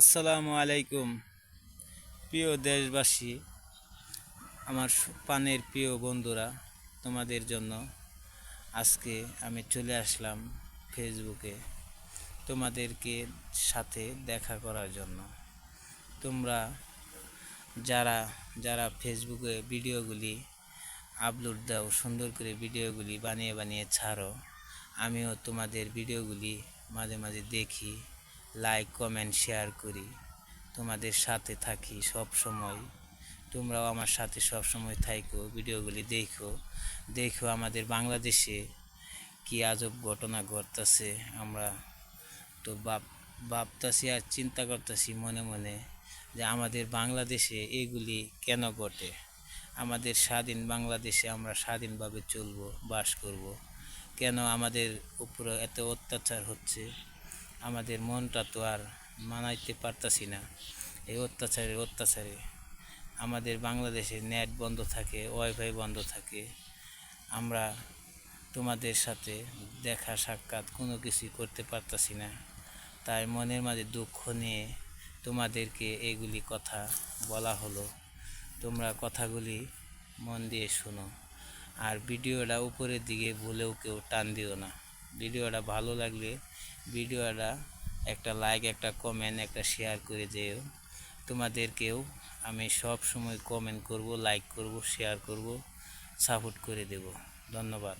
আসসালামু আলাইকুম। প্রিয় দেশবাসী, আমার পানের প্রিয় বন্ধুরা, তোমাদের জন্য আজকে আমি চলে আসলাম ফেসবুকে তোমাদেরকে সাথে দেখা করার জন্য। তোমরা যারা যারা ফেসবুকে ভিডিওগুলি আপলোড দাও, সুন্দর করে ভিডিওগুলি বানিয়ে বানিয়ে ছাড়ো, আমিও তোমাদের ভিডিওগুলি মাঝে মাঝে দেখি। লাইক কমেন্ট শেয়ার করি। তোমাদের সাথে থাকি সব সময়। তোমরাও আমার সাথে সব সময় থাইকো, ভিডিওগুলি দেখো। দেখো আমাদের বাংলাদেশে কি আজব ঘটনা ঘটতেছে। আমরা তো ভাব, ভাবতাছি আর চিন্তা করতেছি মনে মনে যে আমাদের বাংলাদেশে এগুলি কেন ঘটে? আমাদের স্বাধীন বাংলাদেশে আমরা স্বাধীনভাবে চলবো, বাস করব। কেন আমাদের উপরে এত অত্যাচার হচ্ছে? আমাদের মনটা তো আর মানাইতে পারতাছি না। এই অত্যাচারে অত্যাচারে। আমাদের বাংলাদেশে নেট বন্ধ থাকে ওয়াইফাই বন্ধ থাকে। আমরা তোমাদের সাথে দেখা, সাক্ষাৎ কোনো কিছুই করতে পারতাছি না। তাই মনের মাঝে দুঃখ নিয়ে তোমাদেরকে এগুলি কথা বলা হলো। তোমরা কথাগুলি মন দিয়ে শোনো। আর ভিডিওটা উপরের দিকে ভুলেও কেউ টান দিও না। ভিডিওটা ভালো লাগলে ভিডিওটা একটা লাইক একটা কমেন্ট একটা শেয়ার করে যেও তোমাদেরকেও আমি সব সময় কমেন্ট করব লাইক করব শেয়ার করব সাপোর্ট করে দেব। ধন্যবাদ।